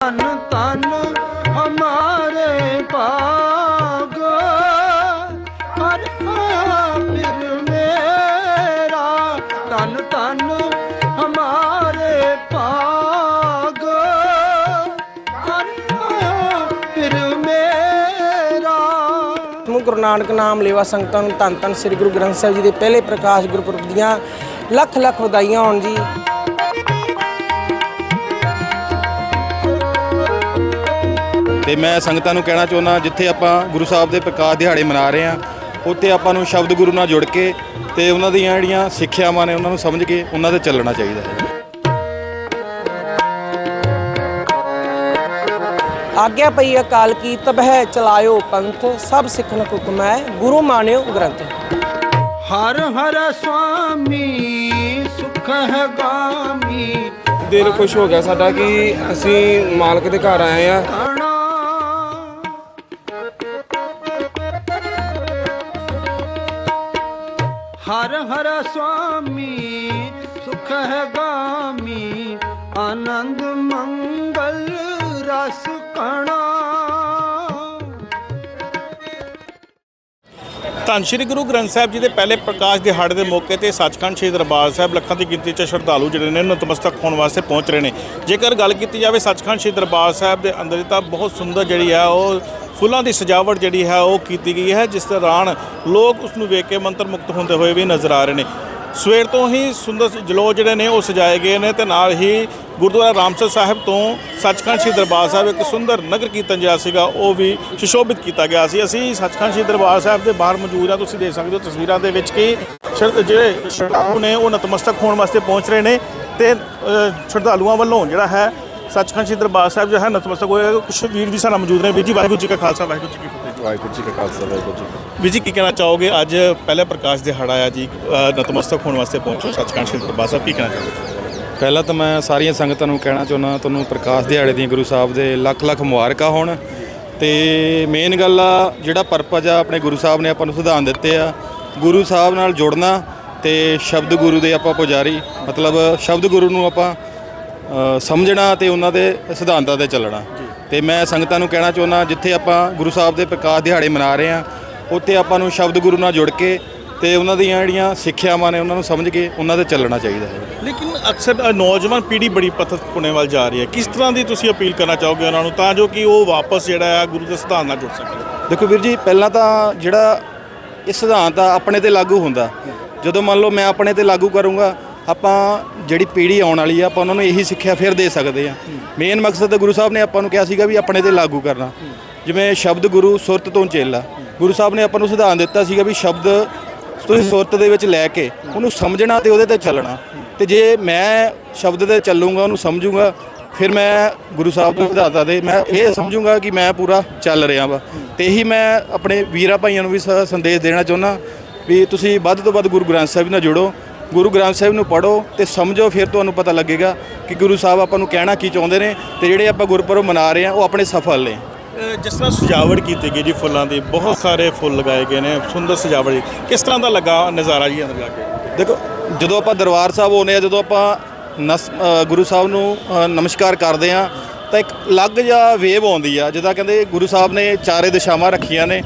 ਤਨ ਤਨ ਹਮਾਰੇ ਭਾਗ। ਹਰ ਆਮਿਰ ਮੇਰਾ ਤਨ ਤਨ ਹਮਾਰੇ ਭਾਗ। ਹਰ ਆਮਿਰ ਮੇਰਾ। ਗੁਰੂ ਨਾਨਕ ਨਾਮ ਲੇਵਾ ਸੰਗਤਾਂ ਨੂੰ ਧੰਨ ਧੰਨ ਸ੍ਰੀ ਗੁਰੂ ਗ੍ਰੰਥ ਸਾਹਿਬ ਜੀ ਦੇ ਪਹਿਲੇ ਪ੍ਰਕਾਸ਼ ਗੁਰਪੁਰਬ ਦੀਆਂ ਲੱਖ ਲੱਖ ਵਧਾਈਆਂ ਹੋਣ ਜੀ। ਤੇ ਮੈਂ ਸੰਗਤਾਂ ਨੂੰ ਕਹਿਣਾ ਚਾਹੁੰਦਾ ਜਿੱਥੇ ਆਪਾਂ ਗੁਰੂ ਸਾਹਿਬ ਦੇ ਪ੍ਰਕਾਸ਼ ਦਿਹਾੜੇ ਮਨਾ ਰਹੇ ਹਾਂ ਉੱਥੇ ਆਪਾਂ ਨੂੰ ਸ਼ਬਦ ਗੁਰੂ ਨਾਲ ਜੁੜ ਕੇ ਤੇ ਉਹਨਾਂ ਦੀਆਂ ਜਿਹੜੀਆਂ ਸਿੱਖਿਆਵਾਂ ਨੇ ਉਹਨਾਂ ਨੂੰ ਸਮਝ ਕੇ ਉਹਨਾਂ ਤੇ ਚੱਲਣਾ ਚਾਹੀਦਾ ਹੈ। ਆਗਿਆ ਪਈ ਅਕਾਲ ਕੀ ਤਬਹਿ ਚਲਾਇਓ ਪੰਥ ਸਭ ਸਿੱਖਨ ਹੁਕਮ ਹੈ ਗੁਰੂ ਮਾਨਿਓ ਗ੍ਰੰਥ। ਹਰ ਹਰ ਸੁਆਮੀ ਸੁਖ ਹੈ ਗਾਮੀ। ਦਿਲ ਖੁਸ਼ ਹੋ ਗਿਆ ਸਾਡਾ ਕਿ ਅਸੀਂ ਮਾਲਕ ਦੇ ਘਰ ਆਏ ਆ ਹਰ ਹਰ ਸੁਆਮੀ ਸੁਖ ਹੈ ਗਾਮੀ ਆਨੰਦ ਮੰਗਲ ਰਸ ਕਣਾ। ਧੰਨ ਸ਼੍ਰੀ ਗੁਰੂ ਗ੍ਰੰਥ ਸਾਹਿਬ ਜੀ ਦੇ ਪਹਿਲੇ ਪ੍ਰਕਾਸ਼ ਦਿਹਾੜੇ ਦੇ ਮੌਕੇ ਤੇ ਸੱਚਖੰਡ ਸ੍ਰੀ ਦਰਬਾਰ ਸਾਹਿਬ ਲੱਖਾਂ ਦੀ ਗਿਣਤੀ 'ਚ ਸ਼ਰਧਾਲੂ ਜਿਹੜੇ ਨੇ ਨਤਮਸਤਕ ਹੋਣ ਵਾਸਤੇ ਪਹੁੰਚ ਰਹੇ ਨੇ। ਜੇਕਰ ਗੱਲ ਕੀਤੀ ਜਾਵੇ ਸੱਚਖੰਡ ਸ੍ਰੀ ਦਰਬਾਰ ਸਾਹਿਬ ਦੇ ਅੰਦਰ ਤਾਂ ਬਹੁਤ ਸੁੰਦਰ ਜਿਹੜੀ ਹੈ ਉਹ ਫੁੱਲਾਂ ਦੀ ਸਜਾਵਟ ਜਿਹੜੀ ਹੈ ਉਹ ਕੀਤੀ ਗਈ ਹੈ, ਜਿਸ ਦੌਰਾਨ ਲੋਕ ਉਸ ਨੂੰ ਵੇਖ ਕੇ ਮੰਤਰ ਮੁਕਤ ਹੁੰਦੇ ਹੋਏ ਵੀ ਨਜ਼ਰ ਆ ਰਹੇ ਨੇ। ਸਵੇਰ ਤੋਂ ਹੀ ਸੁੰਦਰ ਜਲੋ ਜਿਹੜੇ ਨੇ ਉਹ ਸਜਾਏ ਗਏ ਨੇ ਤੇ ਨਾਲ ਹੀ ਗੁਰਦੁਆਰਾ ਰਾਮਸਰ ਸਾਹਿਬ ਤੋਂ ਸੱਚਖੰਡ ਸ੍ਰੀ ਦਰਬਾਰ ਸਾਹਿਬ ਇੱਕ ਸੁੰਦਰ ਨਗਰ ਕੀਰਤਨ ਜਿਹੜਾ ਸੀਗਾ, ਉਹ ਵੀ ਸੁਸ਼ੋਭਿਤ ਕੀਤਾ ਗਿਆ ਸੀ। ਅਸੀਂ ਸੱਚਖੰਡ ਸ੍ਰੀ ਦਰਬਾਰ ਸਾਹਿਬ ਦੇ ਬਾਹਰ ਮੌਜੂਦ ਆ ਤੁਸੀਂ ਦੇਖ ਸਕਦੇ ਹੋ ਤਸਵੀਰਾਂ ਦੇ ਵਿੱਚ ਕਿ ਸ਼ਰ- ਜਿਹੜੇ ਸ਼ਰਧਾਲੂ ਨੇ ਉਹ ਨਤਮਸਤਕ ਹੋਣ ਵਾਸਤੇ ਪਹੁੰਚ ਰਹੇ ਨੇ ਤੇ ਸ਼ਰਧਾਲੂਆਂ ਵੱਲੋਂ ਜਿਹੜਾ ਹੈ ਸੱਚਖੰਡ ਸ੍ਰੀ ਦਰਬਾਰ ਸਾਹਿਬ ਜੋ ਹੈ ਨਤਮਸਤਕ ਹੋਇਆ। ਕੁਝ ਵੀਰ ਵੀ ਸਾਡੇ ਮੌਜੂਦ ਨੇ। ਵੀਰ ਜੀ, ਵਾਹਿਗੁਰੂ ਜੀ ਕਾ ਖਾਲਸਾ, ਵਾਹਿਗੁਰੂ ਜੀ ਕੀ ਫਤਿਹ। ਵਾਹਿਗੁਰੂ ਜੀ ਕਾ ਖਾਲਸਾ ਵਾਹਿਗੁਰੂ ਜੀ। ਵੀਰ ਜੀ ਕੀ ਕਹਿਣਾ ਚਾਹੋਗੇ? ਅੱਜ ਪਹਿਲਾ ਪ੍ਰਕਾਸ਼ ਦਿਹਾੜਾ ਆ ਜੀ ਅ, ਨਤਮਸਤਕ ਹੋਣ ਵਾਸਤੇ ਪਹੁੰਚੋ ਸੱਚਖੰਡ ਸ੍ਰੀ ਦਰਬਾਰ ਸਾਹਿਬ ਕੀ ਕਹਿਣਾ ਚਾਹੋਗੇ? ਪਹਿਲਾਂ ਤਾਂ ਮੈਂ ਸਾਰੀਆਂ ਸੰਗਤਾਂ ਨੂੰ ਕਹਿਣਾ ਚਾਹੁੰਦਾ ਤੁਹਾਨੂੰ ਪ੍ਰਕਾਸ਼ ਦਿਹਾੜੇ ਦੀਆਂ ਗੁਰੂ ਸਾਹਿਬ ਦੇ ਲੱਖ ਲੱਖ ਮੁਬਾਰਕਾਂ ਹੋਣ। ਤੇ ਮੇਨ ਗੱਲ ਆ ਜਿਹੜਾ ਪਰਪਸ ਆ ਆਪਣੇ ਗੁਰੂ ਸਾਹਿਬ ਨੇ ਆਪਾਂ ਨੂੰ ਸਿਧਾਂਤ ਦਿੱਤੇ ਆ ਗੁਰੂ ਸਾਹਿਬ ਨਾਲ ਜੁੜਨਾ ਤੇ ਸ਼ਬਦ ਗੁਰੂ ਦੇ ਆਪਾਂ ਪੁਜਾਰੀ ਮਤਲਬ ਸ਼ਬਦ ਗੁਰੂ ਨੂੰ ਆਪਾਂ ਸਮਝਣਾ ਤੇ ਉਹਨਾਂ ਦੇ ਸਿਧਾਂਤਾਂ ਤੇ ਚੱਲਣਾ। ਤੇ ਮੈਂ ਸੰਗਤਾਂ ਨੂੰ ਕਹਿਣਾ ਚਾਹੁੰਦਾ ਜਿੱਥੇ ਆਪਾਂ ਗੁਰੂ ਸਾਹਿਬ ਦੇ ਪ੍ਰਕਾਸ਼ ਦਿਹਾੜੇ ਮਨਾ ਰਹੇ ਆ ਉੱਥੇ ਆਪਾਂ ਨੂੰ ਸ਼ਬਦ ਗੁਰੂ ਨਾਲ ਜੁੜ ਕੇ ਤੇ ਉਹਨਾਂ ਦੀਆਂ ਜਿਹੜੀਆਂ ਸਿੱਖਿਆਵਾਂ ਨੇ ਉਹਨਾਂ ਨੂੰ ਸਮਝ ਕੇ ਉਹਨਾਂ ਤੇ ਚੱਲਣਾ ਚਾਹੀਦਾ ਹੈ। ਲੇਕਿਨ ਅਕਸਰ ਨੌਜਵਾਨ ਪੀੜ੍ਹੀ ਬੜੀ ਪਥਤ ਪੁਣੇ ਵੱਲ ਜਾ ਰਹੀ ਹੈ। ਕਿਸ ਤਰ੍ਹਾਂ ਦੀ ਤੁਸੀਂ ਅਪੀਲ ਕਰਨਾ ਚਾਹੋਗੇ ਉਹਨਾਂ ਨੂੰ ਤਾਂ ਜੋ ਕਿ ਉਹ ਵਾਪਸ ਜਿਹੜਾ ਹੈ ਗੁਰੂ ਦੇ ਸਿਧਾਂਤ ਨਾਲ ਜੁੜ ਸਕਣ? ਦੇਖੋ ਵੀਰ ਜੀ ਪਹਿਲਾਂ ਤਾਂ ਜਿਹੜਾ ਇਹ ਸਿਧਾਂਤ ਆ ਆਪਣੇ ਤੇ ਲਾਗੂ ਹੁੰਦਾ। ਜਦੋਂ ਮੰਨ ਲਓ ਮੈਂ ਆਪਣੇ ਤੇ ਲਾਗੂ ਕਰੂੰਗਾ ਆਪਾਂ ਜਿਹੜੀ ਪੀੜ੍ਹੀ ਆਉਣ ਵਾਲੀ ਆ, ਆਪਾਂ ਉਹਨਾਂ ਨੂੰ ਇਹੀ ਸਿੱਖਿਆ ਫਿਰ ਦੇ ਸਕਦੇ ਆ। ਮੇਨ ਮਕਸਦ ਤਾਂ ਗੁਰੂ ਸਾਹਿਬ ਨੇ ਆਪਾਂ ਨੂੰ ਕਿਹਾ ਸੀਗਾ ਵੀ ਆਪਣੇ ਤੇ ਲਾਗੂ ਕਰਨਾ। ਜਿਵੇਂ ਸ਼ਬਦ ਗੁਰੂ ਸੁਰਤ ਤੋਂ ਚੇਲਾ। ਗੁਰੂ ਸਾਹਿਬ ਨੇ ਆਪਾਂ ਨੂੰ ਸਿਧਾਂਤ ਦਿੱਤਾ ਸੀਗਾ ਵੀ ਸ਼ਬਦ ਤੁਸੀਂ ਸੁਰਤ ਦੇ ਵਿੱਚ ਲੈ ਕੇ ਉਹਨੂੰ ਸਮਝਣਾ ਤੇ ਉਹਦੇ ਤੇ ਚੱਲਣਾ। ਤੇ ਜੇ ਮੈਂ ਸ਼ਬਦ ਤੇ ਚੱਲੂੰਗਾ, ਉਹਨੂੰ ਸਮਝੂਗਾ, ਫਿਰ ਮੈਂ ਗੁਰੂ ਸਾਹਿਬ ਦੇ ਵਧਾਤਾ ਦੇ ਮੈਂ ਇਹ ਸਮਝੂੰਗਾ ਕਿ ਮੈਂ ਪੂਰਾ ਚੱਲ ਰਿਹਾ ਵਾ। ਤੇ ਇਹੀ ਮੈਂ ਆਪਣੇ ਵੀਰਾਂ ਭਾਈਆਂ ਨੂੰ ਵੀ ਸ- ਸੰਦੇਸ਼ ਦੇਣਾ ਚਾਹੁੰਦਾ ਵੀ ਤੁਸੀਂ ਵੱਧ ਤੋਂ ਵੱਧ ਗੁਰੂ ਗ੍ਰੰਥ ਸਾਹਿਬ ਨਾਲ ਜੁੜੋ। ਗੁਰੂ ਗ੍ਰੰਥ ਸਾਹਿਬ ਨੂੰ ਪੜ੍ਹੋ ਤੇ ਸਮਝੋ ਫਿਰ ਤੁਹਾਨੂੰ ਪਤਾ ਲੱਗੇਗਾ ਕਿ ਗੁਰੂ ਸਾਹਿਬ ਆਪਾਂ ਨੂੰ ਕਹਿਣਾ ਕੀ ਚਾਹੁੰਦੇ ਨੇ ਤੇ ਜਿਹੜੇ ਆਪਾਂ ਗੁਰਪੁਰਬ ਮਨਾ ਰਹੇ ਆ ਉਹ ਆਪਣੇ ਸਫਲ ਨੇ। ਜਿਸ ਤਰ੍ਹਾਂ ਸਜਾਵਟ ਕੀਤੀ ਗਈ ਜੀ ਫੁੱਲਾਂ ਦੀ ਬਹੁਤ ਸਾਰੇ ਫੁੱਲ ਲਗਾਏ ਗਏ ਨੇ ਸੁੰਦਰ ਸਜਾਵਟ ਜੀ। ਕਿਸ ਤਰ੍ਹਾਂ ਦਾ ਲੱਗਾ ਨਜ਼ਾਰਾ ਜੀ ਅੰਦਰ ਜਾ ਕੇ? ਦੇਖੋ ਜਦੋਂ ਆਪਾਂ ਦਰਬਾਰ ਸਾਹਿਬ ਆਉਂਦੇ ਆ ਜਦੋਂ ਆਪਾਂ ਗੁਰੂ ਸਾਹਿਬ ਨੂੰ ਨਮਸਕਾਰ ਕਰਦੇ ਆ ਤਾਂ ਇੱਕ ਅਲੱਗ ਜਿਹਾ ਵੇਵ ਆਉਂਦੀ ਆ ਜਿੱਦਾਂ ਕਹਿੰਦੇ ਗੁਰੂ ਸਾਹਿਬ ਨੇ ਚਾਰੇ ਦਿਸ਼ਾਵਾਂ ਰੱਖੀਆਂ ਨੇ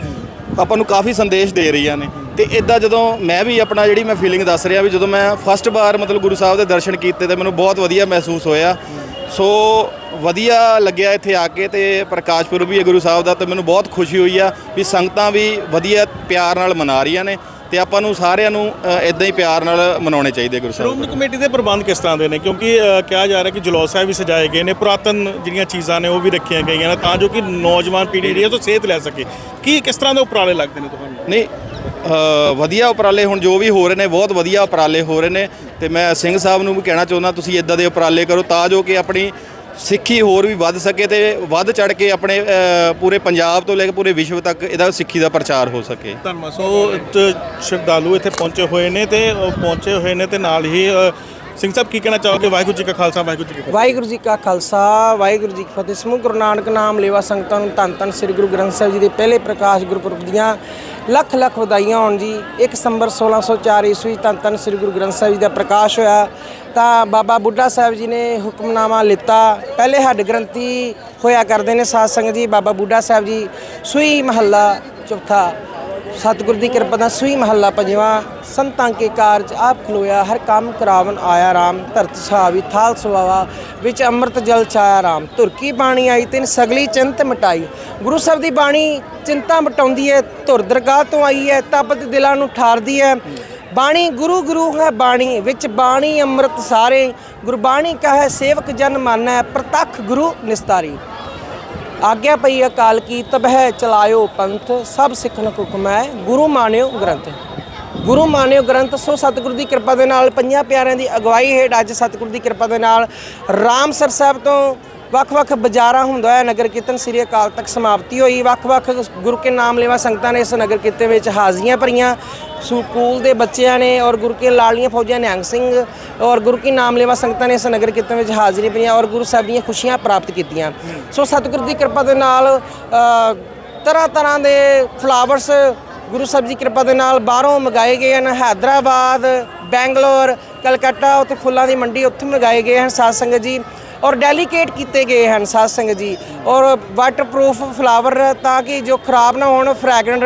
ਆਪਾਂ ਨੂੰ ਕਾਫੀ ਸੰਦੇਸ਼ ਦੇ ਰਹੀਆਂ ਨੇ। ਤੇ ਇਦਾਂ ਜਦੋਂ ਮੈਂ ਵੀ ਆਪਣਾ ਜਿਹੜੀ ਮੈਂ ਫੀਲਿੰਗ ਦੱਸ ਰਿਹਾ ਵੀ ਜਦੋਂ ਮੈਂ ਫਸਟ ਵਾਰ ਮਤਲਬ ਗੁਰੂ ਸਾਹਿਬ ਦੇ ਦਰਸ਼ਨ ਕੀਤੇ ਤੇ ਮੈਨੂੰ ਬਹੁਤ ਵਧੀਆ ਮਹਿਸੂਸ ਹੋਇਆ। ਸੋ ਵਧੀਆ ਲੱਗਿਆ ਇੱਥੇ ਆ ਕੇ ਤੇ ਪ੍ਰਕਾਸ਼ ਪੁਰਬ ਵੀ ਹੈ ਗੁਰੂ ਸਾਹਿਬ ਦਾ ਤੇ ਮੈਨੂੰ ਬਹੁਤ ਖੁਸ਼ੀ ਹੋਈ ਆ ਵੀ ਸੰਗਤਾਂ ਵੀ ਵਧੀਆ ਪਿਆਰ ਨਾਲ ਮਨਾ ਰਹੀਆਂ ਨੇ ਤੇ ਆਪਾਂ ਨੂੰ ਸਾਰਿਆਂ ਨੂੰ ਇਦਾਂ ਹੀ ਪਿਆਰ ਨਾਲ ਮਨਾਉਣੇ ਚਾਹੀਦੇ ਗੁਰੂ ਸਾਹਿਬ ਸ਼੍ਰੋਮਣੀ ਕਮੇਟੀ ਦੇ ਪ੍ਰਬੰਧ ਕਿਸ ਤਰ੍ਹਾਂ ਦੇ ਨੇ? ਕਿਉਂਕਿ ਕਿਹਾ ਜਾ ਰਿਹਾ ਕਿ ਜਲੌਸ ਸਾਹਿਬ ਵੀ ਸਜਾਏ ਗਏ ਨੇ ਪੁਰਾਤਨ ਜਿਹੜੀਆਂ ਚੀਜ਼ਾਂ ਨੇ ਉਹ ਵੀ ਰੱਖੀਆਂ ਗਈਆਂ ਨੇ ਤਾਂ ਜੋ ਕਿ ਨੌਜਵਾਨ ਪੀੜ੍ਹੀ ਜਿਹੜੀ ਹੈ ਉਹ ਤੋਂ ਸੇਧ ਲੈ ਸਕੇ। ਕੀ ਕਿਸ ਤਰ੍ਹਾਂ ਦੇ ਉਪਰਾਲੇ ਲੱਗਦੇ ਨੇ ਤੁਹਾਨੂੰ? ਨਹੀਂ ਵਧੀਆ ਉਪਰਾਲੇ ਹੁਣ ਜੋ ਵੀ ਹੋ ਰਹੇ ਨੇ, ਬਹੁਤ ਵਧੀਆ ਉਪਰਾਲੇ ਹੋ ਰਹੇ ਨੇ। ਤੇ ਮੈਂ ਸਿੰਘ ਸਾਹਿਬ ਨੂੰ ਵੀ ਕਹਿਣਾ ਚਾਹੁੰਦਾ, ਤੁਸੀਂ ਇਦਾਂ ਦੇ ਉਪਰਾਲੇ ਕਰੋ ਤਾਂ ਜੋ ਕਿ ਆਪਣੀ ਸਿੱਖੀ ਹੋਰ ਵੀ ਵੱਧ ਸਕੇ ਤੇ ਵੱਧ ਚੜ ਕੇ ਆਪਣੇ ਪੂਰੇ ਪੰਜਾਬ ਤੋਂ ਲੈ ਕੇ ਪੂਰੇ ਵਿਸ਼ਵ ਤੱਕ ਇਹਦਾ ਸਿੱਖੀ ਦਾ ਪ੍ਰਚਾਰ ਹੋ ਸਕੇ। ਧੰਨਵਾਦ। ਸੋ ਤ- ਸ਼ਰਧਾਲੂ ਇੱਥੇ ਪਹੁੰਚੇ ਹੋਏ ਨੇ ਤੇ ਪਹੁੰਚੇ ਹੋਏ ਨੇ ਤੇ ਨਾਲ ਹੀ ਸਿੰਘ ਸਾਹਿਬ, ਕੀ ਕਹਿਣਾ ਚਾਹੋਗੇ? ਵਾਹਿਗੁਰੂ ਜੀ ਕਾ ਖਾਲਸਾ, ਵਾਹਿਗੁਰੂ ਜੀ ਕੀ ਫਤਿਹ। ਵਾਹਿਗੁਰੂ ਜੀ ਕਾ ਖਾਲਸਾ, ਵਾਹਿਗੁਰੂ ਜੀ ਕੀ ਫਤਿਹ। ਸਮੂਹ ਗੁਰੂ ਨਾਨਕ ਨਾਮ ਲੇਵਾ ਸੰਗਤਾਂ ਨੂੰ ਧੰਨ ਧੰਨ ਸ੍ਰੀ ਗੁਰੂ ਗ੍ਰੰਥ ਸਾਹਿਬ ਜੀ ਦੇ ਪਹਿਲੇ ਪ੍ਰਕਾਸ਼ ਗੁਰਪੁਰਬ ਦੀਆਂ ਲੱਖ ਲੱਖ ਵਧਾਈਆਂ ਹੋਣ ਜੀ। 1 ਸਤੰਬਰ 1604 ਈਸਵੀ ਧੰਨ ਧੰਨ ਸ੍ਰੀ ਗੁਰੂ ਗ੍ਰੰਥ ਸਾਹਿਬ ਜੀ ਦਾ ਪ੍ਰਕਾਸ਼ ਹੋਇਆ। ਤਾਂ ਬਾਬਾ ਬੁੱਢਾ ਸਾਹਿਬ ਜੀ ਨੇ ਹੁਕਮਨਾਮਾ ਲਿੱਤਾ। ਪਹਿਲੇ ਹੱਡ ਗ੍ਰੰਥੀ ਹੋਇਆ ਕਰਦੇ ਨੇ ਸਾਧ ਸੰਗਤ ਜੀ, ਬਾਬਾ ਬੁੱਢਾ ਸਾਹਿਬ ਜੀ, ਸੂਈ ਮਹੱਲਾ ਚੌਥਾ। ਸਤਿਗੁਰ ਦੀ ਕਿਰਪਾ ਨਾਲ ਸੂਈ ਮਹੱਲਾ ਪੰਜਵਾਂ, ਸੰਤਾਂ ਕੇ ਕਾਰਜ ਆਪ ਖਲੋਇਆ, ਹਰ ਕੰਮ ਕਰਾਵਨ ਆਇਆ ਰਾਮ, ਧਰਤ ਸੁਹਾਵੀ, ਥਾਲ ਸੁਹਾਵਾ ਵਿੱਚ ਅੰਮ੍ਰਿਤ ਜਲ ਛਾਇਆ ਰਾਮ। ਧੁਰਕੀ ਬਾਣੀ ਆਈ, ਤਿੰਨ ਸਗਲੀ ਚਿੰਤ ਮਿਟਾਈ। ਗੁਰੂ ਸਾਹਿਬ ਦੀ ਬਾਣੀ ਚਿੰਤਾ ਮਿਟਾਉਂਦੀ ਹੈ, ਧੁਰ ਦਰਗਾਹ ਤੋਂ ਆਈ ਹੈ ਤਪਤ ਦਿਲਾਂ ਨੂੰ ਠਾਰਦੀ ਹੈ। ਬਾਣੀ ਗੁਰੂ ਗੁਰੂ ਹੈ ਬਾਣੀ, ਵਿੱਚ ਬਾਣੀ ਅੰਮ੍ਰਿਤ ਸਾਰੇ। ਗੁਰਬਾਣੀ ਕਹੈ, ਸੇਵਕ ਜਨ ਮਾਨੈ, ਪ੍ਰਤੱਖ ਗੁਰੂ ਨਿਸਤਾਰੀ। ਆਗਿਆ ਪਈ ਅਕਾਲ ਕੀ ਤਬਹਿ ਚਲਾਇਓ ਪੰਥ, ਸਭ ਸਿੱਖਣ ਹੁਕਮ ਹੈ ਗੁਰੂ ਮਾਨਿਓ ਗ੍ਰੰਥ। ਗੁਰੂ ਮਾਨਿਓ ਗ੍ਰੰਥ, ਸੋ ਸਤਿਗੁਰੂ ਦੀ ਕਿਰਪਾ ਦੇ ਨਾਲ, ਪੰਜਾਂ ਪਿਆਰਿਆਂ ਦੀ ਅਗਵਾਈ ਹੇਠ ਅੱਜ ਸਤਿਗੁਰੂ ਦੀ ਕਿਰਪਾ ਦੇ ਨਾਲ ਰਾਮਸਰ ਸਾਹਿਬ ਤੋਂ ਵੱਖ-ਵੱਖ ਬਾਜ਼ਾਰਾਂ ਹੁੰਦਾ ਹੈ ਨਗਰ ਕੀਰਤਨ ਸ੍ਰੀ ਅਕਾਲ ਤੱਕ ਸਮਾਪਤੀ ਹੋਈ। ਵੱਖ-ਵੱਖ ਗੁਰੂ ਕੇ ਨਾਮ ਲੈਵਾ ਸੰਗਤਾਂ ਨੇ ਇਸ ਨਗਰ ਕੀਰਤਨ ਵਿੱਚ ਹਾਜ਼ਰੀਆਂ ਭਰੀਆਂ। ਸਕੂਲ ਦੇ ਬੱਚਿਆਂ ਨੇ ਔਰ ਗੁਰੂ ਕੇ ਲਾਲੀਆਂ ਫੌਜੀਆਂ ਨਿਹੰਗ ਸਿੰਘ ਔਰ ਗੁਰੂ ਕੀ ਨਾਮ ਲੈਵਾ ਸੰਗਤਾਂ ਨੇ ਇਸ ਨਗਰ ਕੀਰਤਨ ਵਿੱਚ ਹਾਜ਼ਰੀਆਂ ਭਰੀਆਂ ਔਰ ਗੁਰੂ ਸਾਹਿਬ ਦੀਆਂ ਖੁਸ਼ੀਆਂ ਪ੍ਰਾਪਤ ਕੀਤੀਆਂ। ਸੋ ਸਤਿਗੁਰ ਦੀ ਕਿਰਪਾ ਦੇ ਨਾਲ ਤਰ੍ਹਾਂ ਤਰ੍ਹਾਂ ਦੇ ਫਲਾਵਰਸ ਗੁਰੂ ਸਾਹਿਬ ਦੀ ਕਿਰਪਾ ਦੇ ਨਾਲ ਬਾਹਰੋਂ ਮੰਗਾਏ ਗਏ ਹਨ। ਹੈਦਰਾਬਾਦ, ਬੈਂਗਲੌਰ, ਕਲਕੱਤਾ, ਉੱਥੇ ਫੁੱਲਾਂ ਦੀ ਮੰਡੀ ਉੱਥੇ ਮੰਗਾਏ ਗਏ ਹਨ। ਸਾਧ ਸੰਗਤ ਜੀ ਔਰ ਡੈਲੀਕੇਟ ਕੀਤੇ ਗਏ ਹਨ ਸਾਧ ਸੰਗਤ ਜੀ। ਔਰ ਵਾਟਰਪ੍ਰੂਫ ਫਲਾਵਰ ਤਾਂ ਕਿ ਜੋ ਖਰਾਬ ਨਾ ਹੋਣ ਫ੍ਰੈਗਰੈਂਟ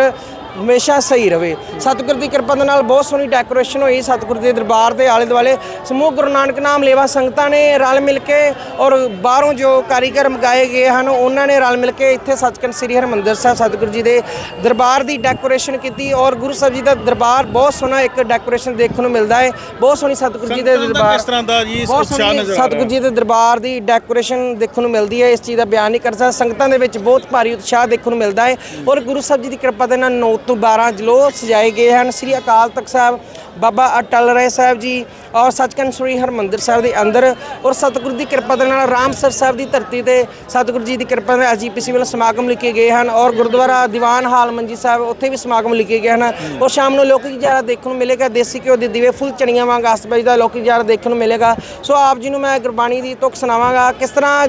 ਹਮੇਸ਼ਾ ਸਹੀ ਰਵੇ ਸਤਿਗੁਰ ਦੀ ਕਿਰਪਾ ਦੇ ਨਾਲ ਬਹੁਤ ਸੋਹਣੀ ਡੈਕੋਰੇਸ਼ਨ ਹੋਈ। ਸਤਿਗੁਰ ਦੇ ਦਰਬਾਰ ਦੇ ਆਲੇ ਦੁਆਲੇ ਸਮੂਹ ਗੁਰੂ ਨਾਨਕ ਨਾਮ ਲੇਵਾ ਸੰਗਤਾਂ ਨੇ ਰਲ ਮਿਲ ਕੇ ਔਰ ਬਾਹਰੋਂ ਜੋ ਕਾਰੀਗਰ ਮੰਗਾਏ ਗਏ ਹਨ ਉਹਨਾਂ ਨੇ ਰਲ ਮਿਲ ਕੇ ਇੱਥੇ ਸੱਚਖੰਡ ਸ੍ਰੀ ਹਰਿਮੰਦਰ ਸਾਹਿਬ ਸਤਿਗੁਰੂ ਜੀ ਦੇ ਦਰਬਾਰ ਦੀ ਡੈਕੋਰੇਸ਼ਨ ਕੀਤੀ ਔਰ ਗੁਰੂ ਸਾਹਿਬ ਜੀ ਦਾ ਦਰਬਾਰ ਬਹੁਤ ਸੋਹਣਾ ਇੱਕ ਡੈਕੋਰੇਸ਼ਨ ਦੇਖਣ ਨੂੰ ਮਿਲਦਾ ਹੈ। ਬਹੁਤ ਸੋਹਣੀ ਸਤਿਗੁਰੂ ਜੀ ਦੇ ਦਰਬਾਰ ਕਿਸ ਤਰ੍ਹਾਂ ਦਾ ਜੀ ਉਤਸ਼ਾਹ ਨਜ਼ਰ ਰਿਹਾ ਸਤਿਗੁਰੂ ਜੀ ਦੇ ਦਰਬਾਰ ਦੀ ਡੈਕੋਰੇਸ਼ਨ ਦੇਖਣ ਨੂੰ ਮਿਲਦੀ ਹੈ। ਇਸ ਚੀਜ਼ ਦਾ ਬਿਆਨ ਨਹੀਂ ਕਰ ਸਕਦਾ। ਸੰਗਤਾਂ ਦੇ ਵਿੱਚ ਬਹੁਤ ਭਾਰੀ ਉਤਸ਼ਾਹ ਦੇਖਣ ਨੂੰ ਮਿਲਦਾ ਹੈ। ਔਰ ਗੁਰੂ ਸਾਹਿਬ ਜੀ ਦੀ ਕਿਰਪਾ ਦੇ ਨਾਲ 9 ਤੋਂ 12 ਜਲੋ ਸਜਾਏ ਗਏ ਹਨ। ਸ੍ਰੀ ਅਕਾਲ ਤਖਤ ਸਾਹਿਬ, ਬਾਬਾ ਅਟਲ ਰਾਏ ਸਾਹਿਬ ਜੀ ਔਰ ਸੱਚਖੰਡ ਸ੍ਰੀ ਹਰਮੰਦਰ ਸਾਹਿਬ ਦੇ ਅੰਦਰ ਔਰ ਸਤਿਗੁਰੂ ਦੀ ਕਿਰਪਾ ਦੇ ਨਾਲ ਰਾਮਸਰ ਸਾਹਿਬ ਦੀ ਧਰਤੀ ਤੇ ਸਤਿਗੁਰੂ ਜੀ ਦੀ ਕਿਰਪਾ ਨਾਲ ਅਜੀਪੀਸੀ ਵੱਲੋਂ ਸਮਾਗਮ ਲਿਖੇ ਗਏ ਹਨ ਔਰ ਗੁਰਦੁਆਰਾ ਦੀਵਾਨ ਹਾਲ ਮੰਜੀ ਸਾਹਿਬ ਉੱਥੇ ਵੀ ਸਮਾਗਮ ਲਿਖੇ ਗਏ ਹਨ। ਔਰ ਸ਼ਾਮ ਨੂੰ ਲੋਕ ਜ਼ਿਆਦਾ ਦੇਖਣ ਨੂੰ ਮਿਲੇਗਾ, ਦੇਸੀ ਘਿਓ ਦੇ ਦੀਵੇ, ਫੁੱਲ ਚਣੀਆਂ ਵਾਂਗ ਆਸਬਾਈ ਦਾ ਲੋਕ ਜ਼ਿਆਦਾ ਦੇਖਣ ਨੂੰ ਮਿਲੇਗਾ। ਸੋ ਆਪ ਜੀ ਨੂੰ ਮੈਂ ਗੁਰਬਾਣੀ ਦੀ ਤੁਕ ਸੁਣਾਵਾਂਗਾ। ਕਿਸ ਤਰ੍ਹਾਂ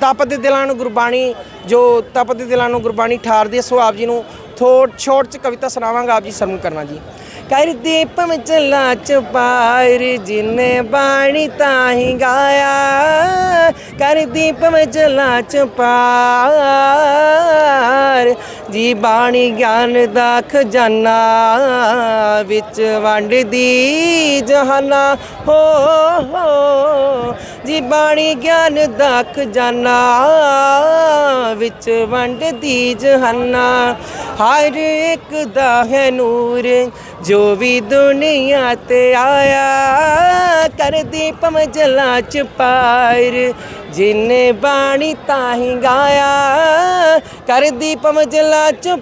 ਤਪ ਦੇ ਦਿਲਾਂ ਨੂੰ ਗੁਰਬਾਣੀ, ਜੋ ਤਪ ਦੇ ਦਿਲਾਂ ਨੂੰ ਗੁਰਬਾਣੀ ਠਾਰਦੀ ਹੈ, ਸੋ ਆਪ ਜੀ ਨੂੰ ਥੋੜ ਛੋਟ ਚ ਕਵਿਤਾ ਸੁਣਾਵਾਂਗਾ ਆਪ ਜੀ ਸਾਨੂੰ ਕਰਨਾ ਜੀ। ਕਰ ਦੀਪਮ ਚਲਾ ਚਪਾਇਰ ਜਿਨੇ ਬਾਣੀ ਤਾਹੀ ਗਾਇਆ। ਕਰ ਦੀਪਮ ਲਾਚ ਚਪਾਰ ਜੀ ਬਾਣੀ ਗਿਆਨ ਦਾ ਖਜ਼ਾਨਾ ਵਿੱਚ ਵੰਡਦੀ ਜਹਾਨਾ, ਹੋ ਹੋ। ਜੀ ਬਾਣੀ ਗਿਆਨ ਦਾ ਖਜ਼ਾਨਾ ਵਿੱਚ ਵੰਡਦੀ ਜਹਾਨਾ। ਹਰ ਇੱਕ ਦਾ ਹੈ ਨੂਰ, ਜੋ ਵੀ ਦੁਨੀਆ ਤੇ ਆਇਆ, ਕਰਦੀ ਪਮ ਚ ਪਾਰ। ਜਿਨੇ ਬਾਣੀ ਤਾਹੀ ਗਾਇਆ ਕਰਦੀ ਪਮ ਜਲਾ ਚ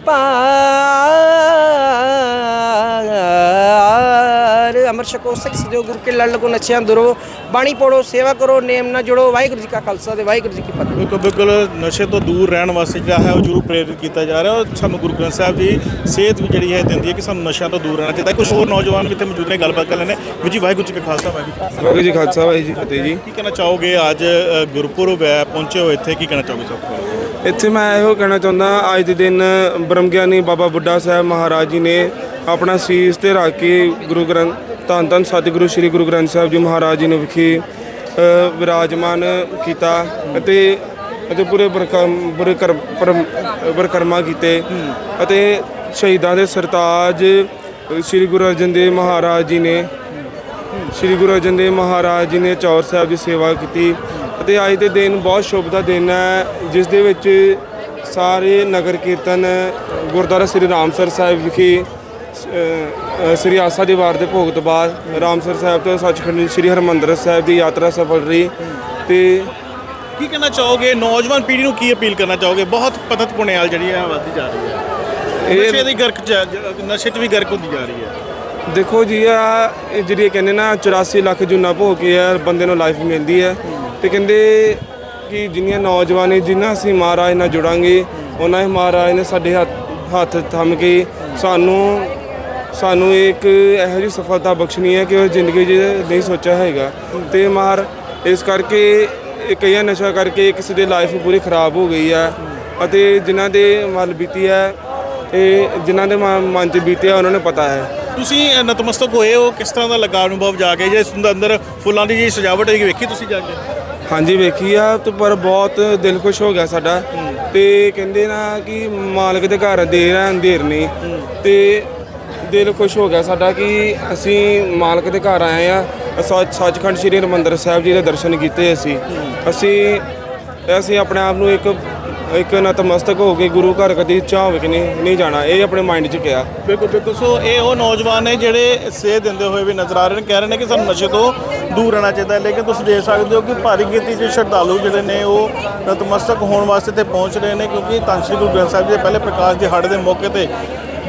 ਅਮਰ ਸ਼ਕੋ ਸਿੱਖ ਸਜੋ ਗੁਰੂ ਕੇ ਲੜ ਲਗੋ ਨਸ਼ਿਆਂ ਦੁਰੋ। ਬਾਣੀ ਪੜੋ ਸੇਵਾ ਕਰੋ ਨੇਮ ਨਾ ਜੁੜੋ ਵਾਹਿਗੁਰੂ ਜੀ ਕਾ ਖਾਲਸਾ ਤੇ ਵਾਹਿਗੁਰੂ ਜੀ ਕੀ ਫਤਿਹ। ਬਿਲਕੁਲ ਬਿਲਕੁਲ ਨਸ਼ੇ ਤੋਂ ਦੂਰ ਰਹਿਣ ਵਾਸਤੇ ਜਿਹੜਾ ਹੈ ਉਹ ਜ਼ਰੂਰ ਪ੍ਰੇਰਿਤ ਕੀਤਾ ਜਾ ਰਿਹਾ ਔਰ ਸਾਨੂੰ ਗੁਰੂ ਗ੍ਰੰਥ ਸਾਹਿਬ ਦੀ ਸੇਧ ਵੀ ਜਿਹੜੀ ਹੈ ਦਿੰਦੀ ਹੈ ਕਿ ਸਾਨੂੰ ਨਸ਼ਿਆਂ ਤੋਂ ਦੂਰ ਰਹਿਣਾ ਚਾਹੀਦਾ। ਕੁਝ ਹੋਰ ਨੌਜਵਾਨ ਵੀ ਇੱਥੇ ਮੌਜੂਦ ਨੇ ਗੱਲਬਾਤ ਕਰ ਲੈਣੇ ਵੀ ਜੀ ਵਾਹਿਗੁਰੂ ਜੀ ਕਾ ਖਾਲਸਾ ਵਾਹਿਗੁਰੂ ਜੀ ਕੀ ਫਤਿਹ। ਵਾਹਿਗੁਰੂ ਜੀ ਖਾਲਸਾ ਵਾਹਿਗੁਰੂ ਜੀ ਫਤਿਹ ਜੀ। ਕੀ ਕਹਿਣਾ ਚਾਹੋਗੇ? ਅੱਜ ਗੁਰਪੁਰਬ ਹੈ ਪਹੁੰਚੇ ਹੋ ਇੱਥੇ ਕੀ ਕਹਿਣਾ ਚਾਹੋਗੇ ਸਭ? ਇੱਥੇ ਮੈਂ ਇਹੋ ਕਹਿਣਾ ਚਾਹੁੰਦਾ ਅੱਜ ਦੇ ਦਿਨ ਬ੍ਰਹਮ ਗਿਆਨੀ ਬਾਬਾ ਬੁੱਢਾ ਸਾਹਿਬ ਮਹਾਰਾਜ ਜੀ ਨੇ ਆਪਣਾ ਸੀਸ ਤੇ ਰੱਖ ਕੇ ਗੁਰੂ ਗ੍ਰੰਥ ਧੰਨ ਧੰਨ ਸਤਿਗੁਰੂ ਸ੍ਰੀ ਗੁਰੂ ਗ੍ਰੰਥ ਸਾਹਿਬ ਜੀ ਮਹਾਰਾਜ ਜੀ ਨੂੰ ਵਿਖੇ ਵਿਰਾਜਮਾਨ ਕੀਤਾ ਅਤੇ ਅਤੇ ਪੂਰੇ ਬਰਕਮ ਬੁਰੇ ਕਰ, ਪਰਮ- ਬਰਕਰਮਾ ਕੀਤੇ ਅਤੇ ਸ਼ਹੀਦਾਂ ਦੇ ਸਰਤਾਜ ਸ੍ਰੀ ਗੁਰੂ ਅਰਜਨ ਦੇਵ ਮਹਾਰਾਜ ਜੀ ਨੇ, ਸ੍ਰੀ ਗੁਰੂ ਅਰਜਨ ਦੇਵ ਮਹਾਰਾਜ ਜੀ ਨੇ ਚੌਰ ਸਾਹਿਬ ਦੀ ਸੇਵਾ ਕੀਤੀ ਅਤੇ ਅੱਜ ਦੇ ਦਿਨ ਬਹੁਤ ਸ਼ੁਭ ਦਾ ਦਿਨ ਹੈ, ਜਿਸ ਦੇ ਵਿੱਚ ਸਾਰੇ ਨਗਰ ਕੀਰਤਨ ਗੁਰਦੁਆਰਾ ਸ੍ਰੀ ਰਾਮਸਰ ਸਾਹਿਬ ਵਿਖੇ ਸ੍ਰੀ ਆਸਾ ਦੀ ਵਾਰ ਦੇ ਭੋਗ ਤੋਂ ਬਾਅਦ ਰਾਮਸਰ ਸਾਹਿਬ ਤੋਂ ਸੱਚਖੰਡ ਸ੍ਰੀ ਹਰਮੰਦਰ ਸਾਹਿਬ ਦੀ ਯਾਤਰਾ ਸਫਲ ਰਹੀ ਤੇ ਕੀ ਕਹਿਣਾ ਚਾਹੋਗੇ? ਨੌਜਵਾਨ ਪੀੜ੍ਹੀ ਨੂੰ ਕੀ ਅਪੀਲ ਕਰਨਾ ਚਾਹੋਗੇ? ਬਹੁਤ ਪਤਤ ਪੁਣਿਆਲ ਜਿਹੜੀ ਹੈ ਵੱਧਦੀ ਜਾ ਰਹੀ ਹੈ। ਇਹ- ਨਸ਼ੇ ਦੀ ਗਰਕ ਚ ਨਸ਼ੇ 'ਚ ਵੀ ਗਰਕ ਹੁੰਦੀ ਜਾ ਰਹੀ ਹੈ। ਦੇਖੋ ਜੀ ਆ ਇਹ ਜਿਹੜੀ ਇਹ ਕਹਿੰਦੇ ਨਾ 84 ਲੱਖ ਜੁਨਾ ਭੋਗ ਕੇ ਆ ਬੰਦੇ ਨੂੰ ਲਾਈਫ ਮਿਲਦੀ ਹੈ। ਤੇ ਕਹਿੰਦੇ ਕਿ ਜਿੰਨੀਆਂ ਨੌਜਵਾਨੀ ਜਿੰਨਾ ਅਸੀਂ ਮਹਾਰਾਜ ਨਾਲ ਜੁੜਾਂਗੇ ਉਹਨਾਂ ਹੀ ਮਹਾਰਾਜ ਨੇ ਸਾਡੇ ਹੱਥ ਹੱਥ ਥੰਮ ਕੇ ਸਾਨੂੰ ਸਾਨੂੰ ਇੱਕ ਇਹੋ ਜਿਹੀ ਸਫਲਤਾ ਬਖਸ਼ਣੀ ਹੈ ਕਿ ਉਹ ਜ਼ਿੰਦਗੀ 'ਚ ਨਹੀਂ ਸੋਚਿਆ ਹੈਗਾ। ਤੇ ਮਾਰ ਇਸ ਕਰਕੇ ਇਹ ਕਈਆਂ ਨਸ਼ਾ ਕਰਕੇ ਕਿਸੇ ਦੀ ਲਾਈਫ ਪੂਰੀ ਖਰਾਬ ਹੋ ਗਈ ਹੈ ਅਤੇ ਜਿਨ੍ਹਾਂ ਦੇ ਮਨ ਬੀਤੀ ਹੈ ਇਹ ਜਿਨ੍ਹਾਂ ਦੇ ਮਨ ਮਨ 'ਚ ਬੀਤਿਆ ਉਹਨਾਂ ਨੂੰ ਪਤਾ ਹੈ। ਤੁਸੀਂ ਨਤਮਸਤਕ ਹੋਏ ਹੋ ਕਿਸ ਤਰ੍ਹਾਂ ਦਾ ਲੱਗਾ ਅਨੁਭਵ ਜਾ ਕੇ? ਜੇ ਸੁੰਦਰ ਅੰਦਰ ਫੁੱਲਾਂ ਦੀ ਜੀ ਸਜਾਵਟ ਹੈਗੀ ਵੇਖੀ ਤੁਸੀਂ ਜਾ ਕੇ? ਹਾਂਜੀ ਵੇਖੀ ਆ ਤੇ ਪਰ ਬਹੁਤ ਦਿਲ ਖੁਸ਼ ਹੋ ਗਿਆ ਸਾਡਾ। ਤੇ ਕਹਿੰਦੇ ਨਾ ਕਿ ਮਾਲਕ ਦੇ ਘਰ ਦੇਰ ਹੈ ਅੰਧੇਰ ਨਹੀਂ। ਤੇ ਦਿਲ ਖੁਸ਼ ਹੋ ਗਿਆ ਸਾਡਾ ਕਿ ਅਸੀਂ ਮਾਲਕ ਦੇ ਘਰ ਆਏ ਆ ਸੱਚ ਸੱਚਖੰਡ ਸ੍ਰੀ ਹਰਿਮੰਦਰ ਸਾਹਿਬ ਜੀ ਦੇ ਦਰਸ਼ਨ ਕੀਤੇ ਅਸੀਂ। ਅਸੀਂ ਅਸੀਂ ਆਪਣੇ ਆਪ ਨੂੰ ਇੱਕ ਇੱਕ ਨਤਮਸਤਕ ਹੋ ਕੇ ਗੁਰੂ ਘਰ ਕਦੀ ਚਾਹਵੇ ਕਿ ਨਹੀਂ ਨਹੀਂ ਜਾਣਾ। ਇਹ ਆਪਣੇ ਮਾਈਂਡ 'ਚ ਕਿਹਾ। ਬਿਲਕੁਲ ਬਿਲਕੁਲ ਸੋ ਇਹ ਉਹ ਨੌਜਵਾਨ ਨੇ ਜਿਹੜੇ ਸੇਧ ਦਿੰਦੇ ਹੋਏ ਵੀ ਨਜ਼ਰ ਆ ਰਹੇ ਨੇ, ਕਹਿ ਰਹੇ ਨੇ ਕਿ ਸਾਨੂੰ ਨਸ਼ੇ ਤੋਂ ਦੂਰ ਰਹਿਣਾ ਚਾਹੀਦਾ ਹੈ। ਲੇਕਿਨ ਤੁਸੀਂ ਦੇਖ ਸਕਦੇ ਹੋ ਕਿ ਭਾਰੀ ਗਿਣਤੀ 'ਚ ਸ਼ਰਧਾਲੂ ਜਿਹੜੇ ਨੇ ਉਹ ਨਤਮਸਤਕ ਹੋਣ ਵਾਸਤੇ ਤੇ ਪਹੁੰਚ ਰਹੇ ਨੇ, ਕਿਉਂਕਿ ਧੰਨ ਗੁਰੂ ਗ੍ਰੰਥ ਸਾਹਿਬ ਜੀ ਦੇ ਪਹਿਲੇ ਪ੍ਰਕਾਸ਼ ਦਿਹਾੜੇ ਦੇ ਮੌਕੇ ਤੇ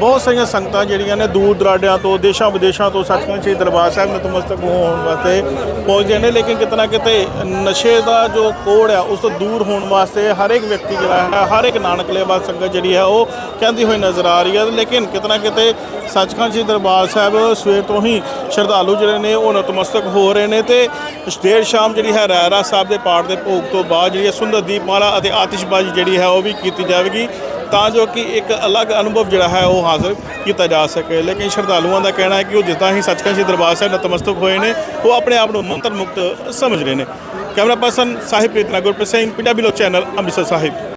ਬਹੁਤ ਸਾਰੀਆਂ ਸੰਗਤਾਂ ਜਿਹੜੀਆਂ ਨੇ ਦੂਰ ਦਰਾਡਿਆਂ ਤੋਂ, ਦੇਸ਼ਾਂ ਵਿਦੇਸ਼ਾਂ ਤੋਂ ਸੱਚਖੰਡ ਸ੍ਰੀ ਦਰਬਾਰ ਸਾਹਿਬ ਨਤਮਸਤਕ ਹੋਣ ਵਾਸਤੇ ਪਹੁੰਚਦੇ ਨੇ। ਲੇਕਿਨ ਕਿਤਨਾ ਕਿਤੇ ਨਸ਼ੇ ਦਾ ਜੋ ਕੋੜ ਆ, ਉਸ ਤੋਂ ਦੂਰ ਹੋਣ ਵਾਸਤੇ ਹਰ ਇੱਕ ਵਿਅਕਤੀ ਜਿਹੜਾ ਹੈ, ਹਰ ਇੱਕ ਨਾਨਕ ਲੇਵਾ ਸੰਗਤ ਜਿਹੜੀ ਹੈ, ਉਹ ਕਹਿੰਦੀ ਹੋਈ ਨਜ਼ਰ ਆ ਰਹੀ ਹੈ। ਲੇਕਿਨ ਕਿਤਨਾ ਕਿਤੇ ਸੱਚਖੰਡ ਸ੍ਰੀ ਦਰਬਾਰ ਸਾਹਿਬ ਸਵੇਰ ਤੋਂ ਹੀ ਸ਼ਰਧਾਲੂ ਜਿਹੜੇ ਨੇ, ਉਹ ਨਤਮਸਤਕ ਹੋ ਰਹੇ ਨੇ ਤੇ ਦੇਰ ਸ਼ਾਮ ਜਿਹੜੀ ਹੈ ਰਹਿਰਾ ਸਾਹਿਬ ਦੇ ਪਾਠ ਦੇ ਭੋਗ ਤੋਂ ਬਾਅਦ ਜਿਹੜੀ ਹੈ, ਸੁੰਦਰ ਦੀਪਮਾਲਾ ਅਤੇ ਆਤਿਸ਼ਬਾਜ਼ੀ ਜਿਹੜੀ ਹੈ, ਉਹ ਵੀ ਕੀਤੀ ਜਾਵੇਗੀ। ਤਾਂ ਜੋ ਕਿ ਇੱਕ ਅਲੱਗ ਅਨੁਭਵ ਜਿਹੜਾ ਹੈ ਉਹ ਹਾਜ਼ਰ ਕੀਤਾ ਜਾ ਸਕੇ। ਲੇਕਿਨ ਸ਼ਰਧਾਲੂਆਂ ਦਾ ਕਹਿਣਾ ਹੈ ਕਿ ਉਹ ਜਿੱਦਾਂ ਹੀ ਸੱਚਖੰਡ ਸ੍ਰੀ ਦਰਬਾਰ ਸਾਹਿਬ ਨਤਮਸਤਕ ਹੋਏ ਨੇ, ਉਹ ਆਪਣੇ ਆਪ ਨੂੰ ਮੰਤਰ ਮੁਕਤ ਸਮਝ ਰਹੇ ਨੇ। ਕੈਮਰਾ ਪਰਸਨ ਸਾਹਿਬ ਪ੍ਰੀਤਨਾ ਗੁਰਪ੍ਰੀਤ ਸਿੰਘ ਪੰਜਾਬੀ ਲੋਕ ਚੈਨਲ ਅੰਮ੍ਰਿਤਸਰ ਸਾਹਿਬ।